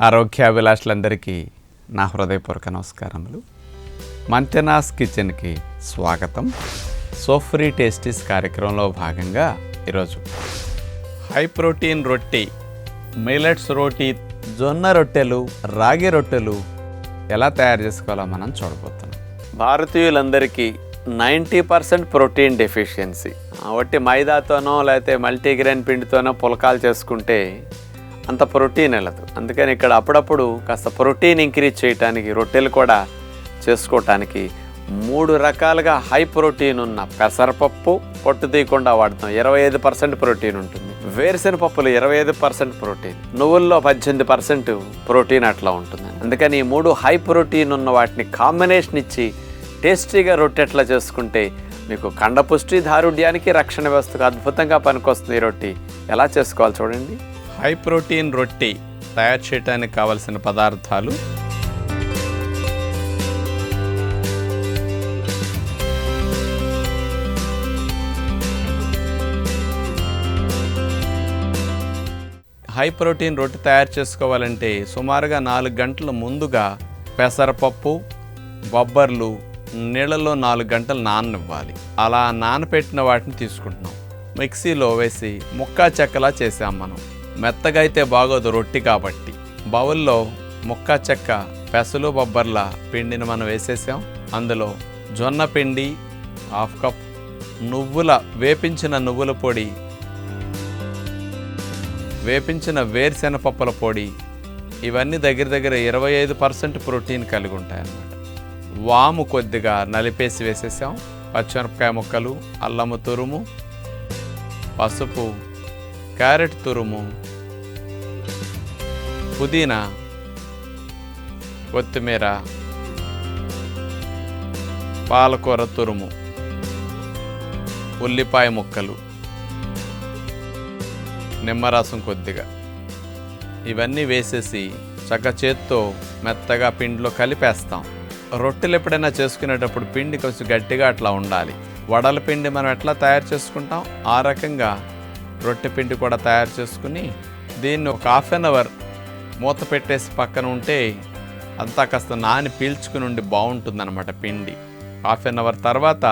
ఆరోగ్యాభిలాషులందరికీ నా హృదయపూర్వక నమస్కారములు. మంతెనాస్ కిచెన్కి స్వాగతం. సోఫ్రీ టేస్టీస్ కార్యక్రమంలో భాగంగా ఈరోజు హై ప్రోటీన్ రొట్టి మిలెట్స్ రోటీ జొన్న రొట్టెలు రాగి రొట్టెలు ఎలా తయారు చేసుకోవాలో మనం చూడబోతున్నాం. భారతీయులందరికీ నైంటీ పర్సెంట్ ప్రోటీన్ డెఫిషియన్సీ. కాబట్టి మైదాతోనో లేకపోతే మల్టీగ్రెయిన్ పిండితోనో పులకాలు చేసుకుంటే అంత ప్రోటీన్ వెళ్ళదు. అందుకని ఇక్కడ అప్పుడప్పుడు కాస్త ప్రోటీన్ ఇంక్రీజ్ చేయటానికి రొట్టెలు కూడా చేసుకోవటానికి మూడు రకాలుగా హై ప్రోటీన్ ఉన్న పెసరపప్పు పొట్టు తీయకుండా వాడతాం ఇరవై ఐదు పర్సెంట్ ప్రోటీన్ ఉంటుంది. వేరుశెనగ పప్పులు ఇరవై ఐదు పర్సెంట్ ప్రోటీన్ నువ్వుల్లో పద్దెనిమిది పర్సెంట్ ప్రోటీన్ అట్లా ఉంటుంది. అందుకని ఈ మూడు హై ప్రోటీన్ ఉన్న వాటిని కాంబినేషన్ ఇచ్చి టేస్టీగా రొట్టె ఎట్లా చేసుకుంటే మీకు కండపుష్టి దారుఢ్యానికి రక్షణ వ్యవస్థకు అద్భుతంగా పనికొస్తుంది ఈ రొట్టి. ఎలా చేసుకోవాలి చూడండి. హై ప్రోటీన్ రొట్టి తయారు చేయడానికి కావలసిన పదార్థాలు. హై ప్రోటీన్ రొట్టె తయారు చేసుకోవాలంటే సుమారుగా నాలుగు గంటల ముందుగా పెసరపప్పు బొబ్బర్లు నీళ్ళలో నాలుగు గంటలు నాననివ్వాలి. అలా నానపెట్టిన వాటిని తీసుకుంటున్నాం. మిక్సీలో వేసి ముక్కా చెక్కలా చేసాం మనం. మెత్తగా అయితే బాగోదు రొట్టి కాబట్టి. బౌల్లో ముక్క చెక్క పెసలు బొబ్బర్ల పిండిని మనం వేసేసాం. అందులో జొన్న పిండి హాఫ్ కప్ నువ్వుల వేపించిన నువ్వుల పొడి వేపించిన వేరుశెనగపప్పుల పొడి ఇవన్నీ దగ్గర దగ్గర ఇరవై ఐదు పర్సెంట్ ప్రోటీన్ కలిగి ఉంటాయన్నమాట వాము కొద్దిగా నలిపేసి వేసేసాం. పచ్చిమిరపకాయ ముక్కలు అల్లము తురుము పసుపు క్యారెట్ తురుము పుదీనా కొత్తిమీర పాలకూర తురుము ఉల్లిపాయ ముక్కలు నిమ్మరసం కొద్దిగా. ఇవన్నీ వేసేసి చక్క చేత్తో మెత్తగా పిండిలో కలిపేస్తాం. రొట్టెలు ఎప్పుడైనా చేసుకునేటప్పుడు పిండి కొంచెం గట్టిగా అట్లా ఉండాలి. వడల పిండి మనం ఎట్లా తయారు చేసుకుంటాం? ఆ రకంగా రొట్టె పిండి కూడా తయారు చేసుకుని దీన్ని ఒక హాఫ్ అన్ అవర్ మూత పెట్టేసి పక్కన ఉంటే అంతా కాస్త నాని పీల్చుకుని ఉండి బాగుంటుందన్నమాట పిండి. హాఫ్ అన్ అవర్ తర్వాత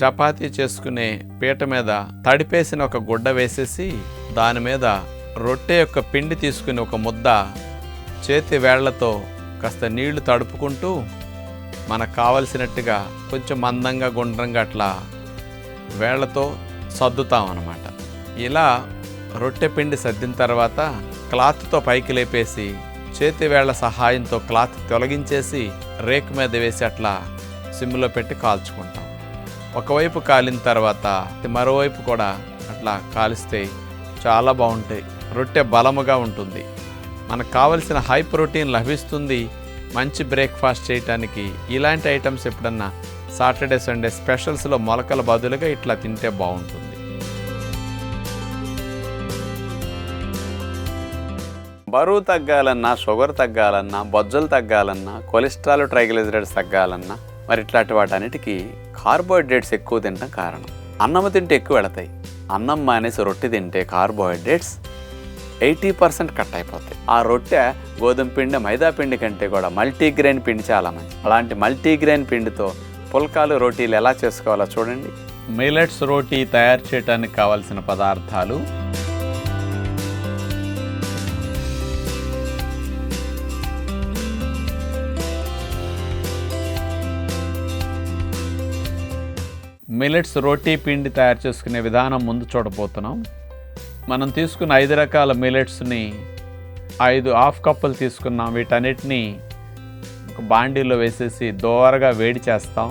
చపాతీ చేసుకునే పీట మీద తడిపేసిన ఒక గుడ్డ వేసేసి దాని మీద రొట్టె యొక్క పిండి తీసుకుని ఒక ముద్ద చేతి వేళ్ళతో కాస్త నీళ్ళు తడుపుకుంటూ మనకు కావలసినట్టుగా కొంచెం మందంగా గుండ్రంగా అట్లా వేళ్ళతో సర్దుతాం అన్నమాట ఇలా రొట్టె పిండి సర్దిన తర్వాత క్లాత్తో పైకి లేపేసి చేతి వేళ్ళ సహాయంతో క్లాత్ తొలగించేసి రేకు మీద వేసి అట్లా సిమ్లో పెట్టి కాల్చుకుంటాం. ఒకవైపు కాలిన తర్వాత మరోవైపు కూడా అట్లా కాలిస్తే చాలా బాగుంటాయి. రొట్టె బలముగా ఉంటుంది. మనకు కావలసిన హై ప్రోటీన్ లభిస్తుంది. మంచి బ్రేక్ఫాస్ట్ చేయటానికి ఇలాంటి ఐటమ్స్ ఎప్పుడన్నా సాటర్డే సండే స్పెషల్స్లో మొలకల బదులుగా ఇట్లా తింటే బాగుంటుంది. బరువు తగ్గాలన్నా షుగర్ తగ్గాలన్నా బొజ్జలు తగ్గాలన్నా కొలెస్ట్రాల్ ట్రైగ్లిజరైడ్స్ తగ్గాలన్నా మరి ఇట్లాంటి వాటన్నిటికీ కార్బోహైడ్రేట్స్ ఎక్కువ తినడం కారణం. అన్నం తింటే ఎక్కువ వెళతాయి అన్నం మానేసి రొట్టె తింటే కార్బోహైడ్రేట్స్ ఎయిటీ పర్సెంట్ కట్ అయిపోతాయి. ఆ రొట్టె గోధుమ పిండి మైదా పిండి కంటే కూడా మల్టీగ్రెయిన్ పిండి చాలా మంచి అలాంటి మల్టీగ్రెయిన్ పిండితో పుల్కాలు రోటీలు ఎలా చేసుకోవాలో చూడండి. మిలెట్స్ రోటీ తయారు చేయడానికి కావాల్సిన పదార్థాలు మిలెట్స్ రోటీ పిండి తయారు చేసుకునే విధానం ముందు చూడబోతున్నాం. మనం తీసుకున్న ఐదు రకాల మిలెట్స్ని ఐదు హాఫ్ కప్పులు తీసుకున్నాం. వీటన్నిటిని ఒక బాండీలో వేసేసి దోరగా వేడి చేస్తాం.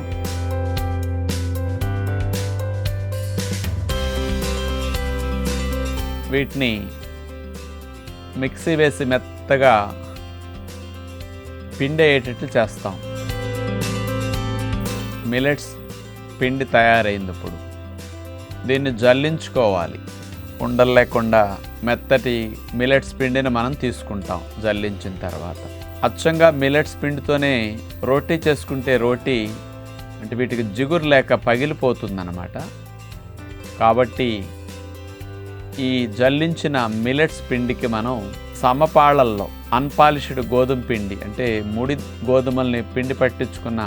వీటిని మిక్సీ వేసి మెత్తగా పిండి అయ్యేటట్లు చేస్తాం. మిలెట్స్ పిండి తయారైంది ఇప్పుడు దీన్ని జల్లించుకోవాలి. ఉండలు లేకుండా మెత్తటి మిలెట్స్ పిండిని మనం తీసుకుంటాం జల్లించిన తర్వాత. అచ్చంగా మిలెట్స్ పిండితోనే రోటీ చేసుకుంటే రోటీ అంటే వీటికి జిగురు లేక పగిలిపోతుందన్నమాట. కాబట్టి ఈ జల్లించిన మిలెట్స్ పిండికి మనం సమపాళల్లో అన్పాలిష్డ్ గోధుమ పిండి అంటే ముడి గోధుమల్ని పిండి పట్టించుకున్న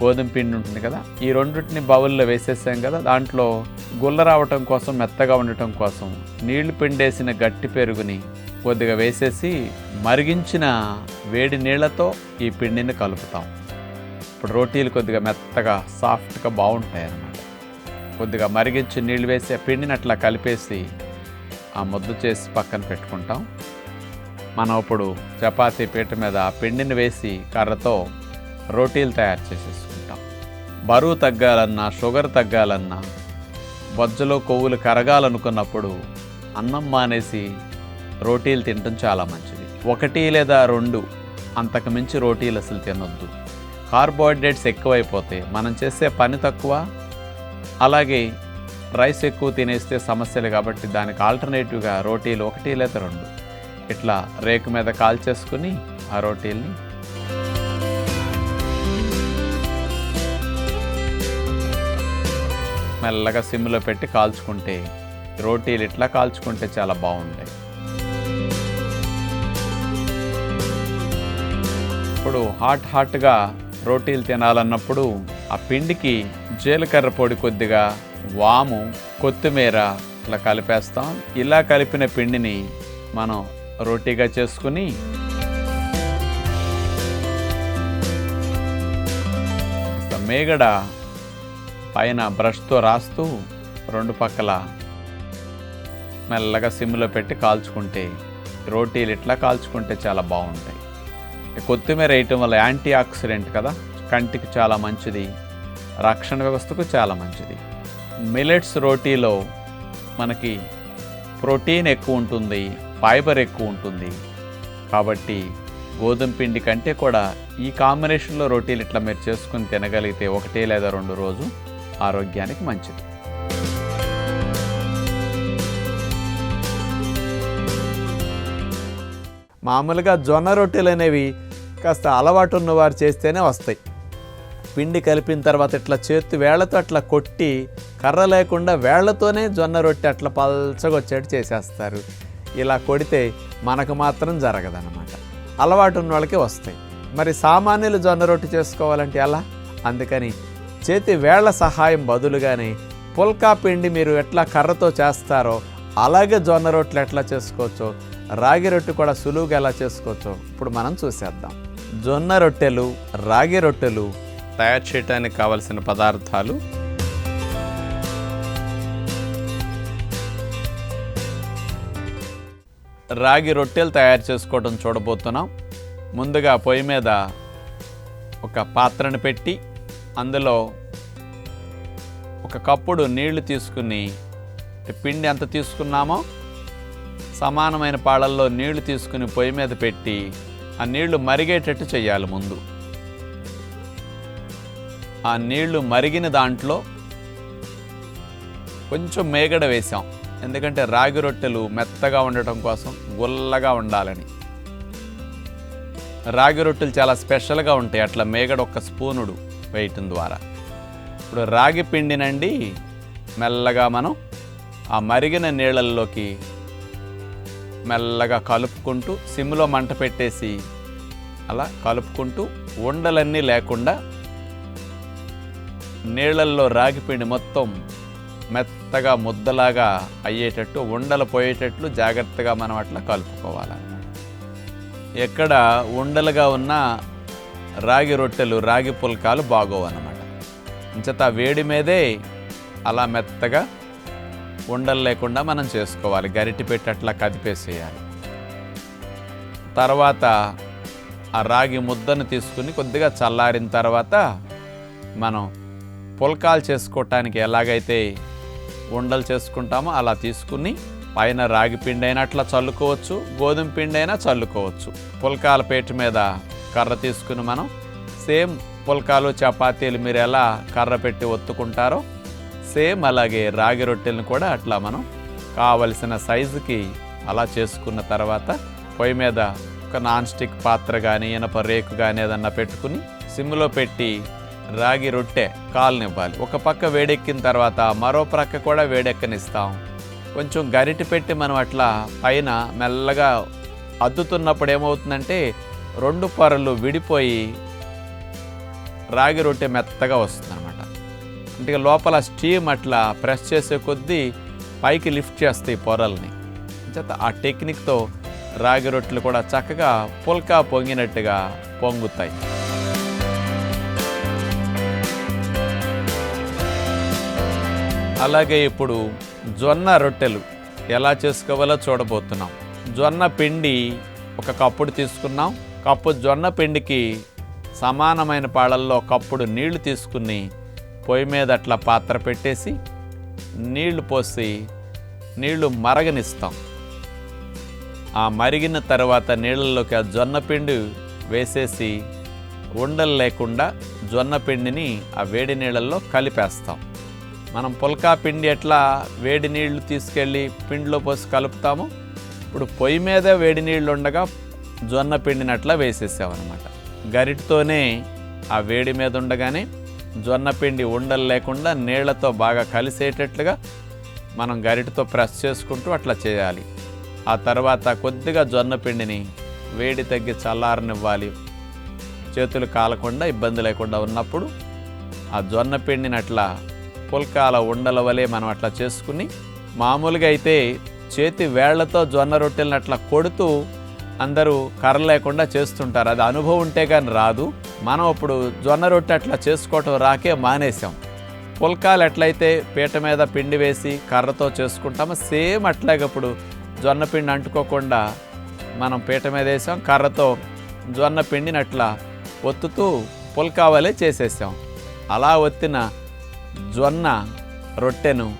గోధుమ పిండి ఉంటుంది కదా ఈ రెండింటిని బౌల్లో వేసేసాం కదా దాంట్లో గుల్ల రావటం కోసం మెత్తగా ఉండటం కోసం నీళ్ళు పిండేసిన గట్టి పెరుగుని కొద్దిగా వేసేసి మరిగించిన వేడి నీళ్ళతో ఈ పిండిని కలుపుతాం. ఇప్పుడు రోటీలు కొద్దిగా మెత్తగా సాఫ్ట్గా బాగుంటాయి అన్నమాట. కొద్దిగా మరిగించి నీళ్ళు వేసి ఆ పిండిని అట్లా కలిపేసి ఆ ముద్దు చేసి పక్కన పెట్టుకుంటాం. మనం ఇప్పుడు చపాతీ పీట మీద ఆ పిండిని వేసి కర్రతో రోటీలు తయారు చేసేసుకుంటాం. బరువు తగ్గాలన్నా షుగర్ తగ్గాలన్నా బొజ్జలో కొవ్వులు కరగాలనుకున్నప్పుడు అన్నం మానేసి రోటీలు తినడం చాలా మంచిది. ఒకటి లేదా రెండు అంతకు మించి రోటీలు అసలు తినొద్దు. కార్బోహైడ్రేట్స్ ఎక్కువైపోతే మనం చేసే పని తక్కువ అలాగే రైస్ ఎక్కువ తినేస్తే సమస్యలు కాబట్టి దానికి ఆల్టర్నేటివ్గా రోటీలు ఒకటి లేదా రెండు. ఇట్లా రేకు మీద కాల్చేసుకుని ఆ రోటీల్ని మెల్లగా సిమ్లో పెట్టి కాల్చుకుంటే రోటీలు ఇట్లా కాల్చుకుంటే చాలా బాగుంటాయి. ఇప్పుడు హాట్ హాట్గా రోటీలు తినాలన్నప్పుడు ఆ పిండికి జీలకర్ర పొడి కొద్దిగా వాము కొత్తిమీర ఇట్లా కలిపేస్తాం. ఇలా కలిపిన పిండిని మనం రోటీగా చేసుకుని మేగడ పైన బ్రష్తో రాస్తూ రెండు పక్కల మెల్లగా సిమ్లో పెట్టి కాల్చుకుంటే రోటీలు ఇట్లా కాల్చుకుంటే చాలా బాగుంటాయి. కొత్తిమీర వేయటం వల్ల యాంటీ ఆక్సిడెంట్ కదా? కంటికి చాలా మంచిది. రక్షణ వ్యవస్థకు చాలా మంచిది. మిలెట్స్ రోటీలో మనకి ప్రోటీన్ ఎక్కువ ఉంటుంది ఫైబర్ ఎక్కువ ఉంటుంది. కాబట్టి గోధుమ పిండి కంటే కూడా ఈ కాంబినేషన్లో రోటీలు ఇట్లా మీరు చేసుకుని తినగలిగితే ఒకటే లేదా రెండు రోజు ఆరోగ్యానికి మంచిది. మామూలుగా జొన్న రొట్టెలు అనేవి కాస్త అలవాటు ఉన్నవారు చేస్తేనే వస్తాయి. పిండి కలిపిన తర్వాత ఇట్లా చేతి వేళ్ళతో అట్లా కొట్టి కర్ర లేకుండా వేళ్ళతోనే జొన్న రొట్టె అట్లా పల్చగా వచ్చేట్టు చేసేస్తారు. ఇలా కొడితే మనకు మాత్రం జరగదన్నమాట. అలవాటు ఉన్న వాళ్ళకి వస్తాయి. మరి సామాన్యులు జొన్న రొట్టె చేసుకోవాలంటే ఎలా? అందుకని చేతి వేళ్ళ సహాయం బదులుగానే పుల్కా పిండి మీరు ఎట్లా కర్రతో చేస్తారో అలాగే జొన్న రొట్టెలు ఎట్లా చేసుకోవచ్చో రాగి రొట్టె కూడా సులువుగా ఎలా చేసుకోవచ్చో ఇప్పుడు మనం చూసేద్దాం. జొన్న రొట్టెలు రాగి రొట్టెలు తయారు చేయడానికి కావలసిన పదార్థాలు. రాగి రొట్టెలు తయారు చేసుకోవడం చూడబోతున్నాం. ముందుగా పొయ్యి మీద ఒక పాత్రను పెట్టి అందులో ఒక కప్పుడు నీళ్ళు తీసుకుని పిండి ఎంత తీసుకున్నామో సమానమైన పాళల్లో నీళ్ళు తీసుకుని పొయ్యి మీద పెట్టి ఆ నీళ్ళు మరిగేటట్టు చేయాలి ముందు. ఆ నీళ్ళు మరిగిన దాంట్లో కొంచెం మేగడ వేసాం. ఎందుకంటే రాగి రొట్టెలు మెత్తగా ఉండటం కోసం గుల్లగా ఉండాలని. రాగి రొట్టెలు చాలా స్పెషల్గా ఉంటాయి. అట్లా మేగడ ఒక స్పూనుడు. వేయటం ద్వారా. ఇప్పుడు రాగి పిండినండి మెల్లగా మనం ఆ మరిగిన నీళ్ళల్లోకి మెల్లగా కలుపుకుంటూ సిమ్లో మంట పెట్టేసి అలా కలుపుకుంటూ ఉండలన్నీ లేకుండా నీళ్ళల్లో రాగిపిండి మొత్తం మెత్తగా ముద్దలాగా అయ్యేటట్టు ఉండలు పోయేటట్లు జాగ్రత్తగా మనం అట్లా కలుపుకోవాలి ఎక్కడ ఉండలుగా ఉన్న రాగి రొట్టెలు రాగి పుల్కాలు బాగోవు అనమాట అంచేత వేడి మీదే అలా మెత్తగా ఉండలు లేకుండా మనం చేసుకోవాలి. గరిటి పెట్టి అట్లా కదిపేసేయాలి. తర్వాత ఆ రాగి ముద్దను తీసుకుని కొద్దిగా చల్లారిన తర్వాత మనం పుల్కాలు చేసుకోవటానికి ఎలాగైతే ఉండలు చేసుకుంటామో అలా తీసుకుని పైన రాగి పిండి అయినా అట్లా చల్లుకోవచ్చు గోధుమ పిండి అయినా చల్లుకోవచ్చు. పుల్కాల పేట మీద కర్ర తీసుకుని మనం సేమ్ పుల్కాలు చపాతీలు మీరు ఎలా కర్ర పెట్టి ఒత్తుకుంటారో సేమ్ అలాగే రాగి రొట్టెలను కూడా అట్లా మనం కావలసిన సైజుకి అలా చేసుకున్న తర్వాత పొయ్యి మీద ఒక నాన్ స్టిక్ పాత్ర కానీ ఇనప రేకు కానీ ఏదన్నా పెట్టుకుని సిమ్లో పెట్టి రాగి రొట్టె కాలనివ్వాలి. ఒక పక్క వేడెక్కిన తర్వాత మరో ప్రక్క కూడా వేడెక్కనిస్తాం. కొంచెం గరిటి పెట్టి మనం అట్లా పైన మెల్లగా అద్దుతున్నప్పుడు ఏమవుతుందంటే రెండు పొరలు విడిపోయి రాగి రొట్టె మెత్తగా వస్తుందన్నమాట. అంటే లోపల స్టీమ్ అట్లా ప్రెస్ చేసే కొద్దీ పైకి లిఫ్ట్ చేస్తాయి పొరల్ని. చేత ఆ టెక్నిక్తో రాగి రొట్టెలు కూడా చక్కగా పుల్కా పొంగినట్టుగా పొంగుతాయి. అలాగే ఇప్పుడు జొన్న రొట్టెలు ఎలా చేసుకోవాలో చూడబోతున్నాం. జొన్న పిండి ఒక కప్పుడు తీసుకున్నాం. కప్పు జొన్న పిండికి సమానమైన పాళల్లో కప్పుడు నీళ్ళు తీసుకుని పొయ్యి మీద అట్లా పాత్ర పెట్టేసి నీళ్ళు పోసి నీళ్ళు మరగనిస్తాం. ఆ మరిగిన తర్వాత నీళ్ళల్లోకి ఆ జొన్న పిండి వేసేసి ఉండలు లేకుండా జొన్న పిండిని ఆ వేడి నీళ్ళల్లో కలిపేస్తాం. మనం పుల్కా పిండి ఎట్లా వేడి నీళ్ళు తీసుకెళ్ళి పిండిలో పోసి కలుపుతాము ఇప్పుడు పొయ్యి మీద వేడి నీళ్ళు ఉండగా జొన్న పిండిని వేసేసామన్నమాట గరిటతోనే ఆ వేడి మీద ఉండగానే జొన్న పిండి ఉండలు లేకుండా నీళ్ళతో బాగా కలిసేటట్లుగా మనం గరిటతో ప్రెస్ చేసుకుంటూ అట్లా చేయాలి. ఆ తర్వాత కొద్దిగా జొన్న పిండిని వేడి తగ్గి చల్లారనివ్వాలి. చేతులు కాలకుండా ఇబ్బంది లేకుండా ఉన్నప్పుడు ఆ జొన్న పిండిని అట్లా పుల్కాల ఉండల వలె మనం అట్లా చేసుకుని మామూలుగా అయితే చేతి వేళ్ళతో జొన్న రొట్టెలను అట్లా కొడుతూ అందరూ కర్ర లేకుండా చేస్తుంటారు. అది అనుభవం ఉంటే కానీ రాదు. మనం ఇప్పుడు జొన్న రొట్టె అట్లా చేసుకోవటం రాకే మానేసాం పుల్కాలు ఎట్లయితే పీట మీద పిండి వేసి కర్రతో చేసుకుంటామో సేమ్ అట్లాగే ఇప్పుడు జొన్న పిండి అంటుకోకుండా మనం పీట మీద వేసాం. కర్రతో జొన్న పిండిని అట్లా ఒత్తుతూ పుల్కా వలె చేసేసాం. అలా ఒత్తిన జొన్న రొట్టెను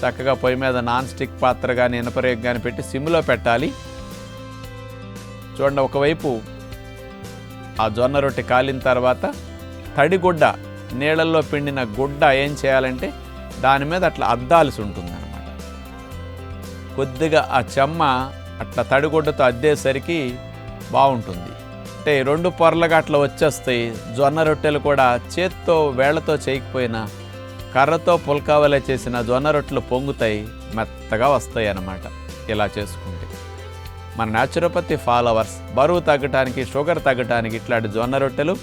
చక్కగా పొయ్యి మీద నాన్ స్టిక్ పాత్ర కానీ ఇనపరేగ్ కానీ పెట్టి సిమ్లో పెట్టాలి. చూడండి ఒకవైపు ఆ జొన్న రొట్టె కాలిన తర్వాత తడిగుడ్డ నీళ్ళల్లో పిండిన గుడ్డ ఏం చేయాలంటే దాని మీద అట్లా అద్దాల్సి ఉంటుంది అనమాట కొద్దిగా ఆ చెమ్మ అట్లా తడిగుడ్డతో అద్దేసరికి బాగుంటుంది. అంటే రెండు పొరలుగా అట్లా వచ్చేస్తాయి జొన్న రొట్టెలు కూడా చేత్తో వేళ్ళతో చేయకపోయినా కర్రతో పుల్కావలే చేసిన జొన్న రొట్టెలు పొంగుతాయి మెత్తగా వస్తాయి అన్నమాట ఇలా చేసుకుంటే. మన న్యాచురోపతి ఫాలోవర్స్ బరువు తగ్గటానికి షుగర్ తగ్గటానికి ఇట్లాంటి జొన్న రొట్టెలు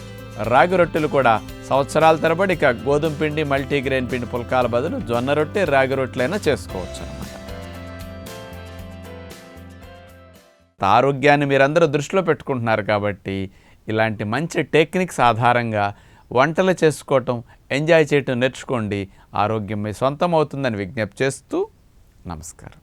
రాగి రొట్టెలు కూడా సంవత్సరాల తరబడి ఇక గోధుమ పిండి మల్టీగ్రెయిన్ పిండి పుల్కాల బదులు జొన్న రొట్టె రాగి రొట్టెలైనా చేసుకోవచ్చు అనమాట ఆరోగ్యాన్ని మీరందరూ దృష్టిలో పెట్టుకుంటున్నారు కాబట్టి ఇలాంటి మంచి టెక్నిక్స్ ఆధారంగా వంటలు చేసుకోవటం ఎంజాయ్ చేయటం నేర్చుకోండి. ఆరోగ్యం మీ సొంతం అవుతుందని విజ్ఞప్తి చేస్తూ నమస్కారం.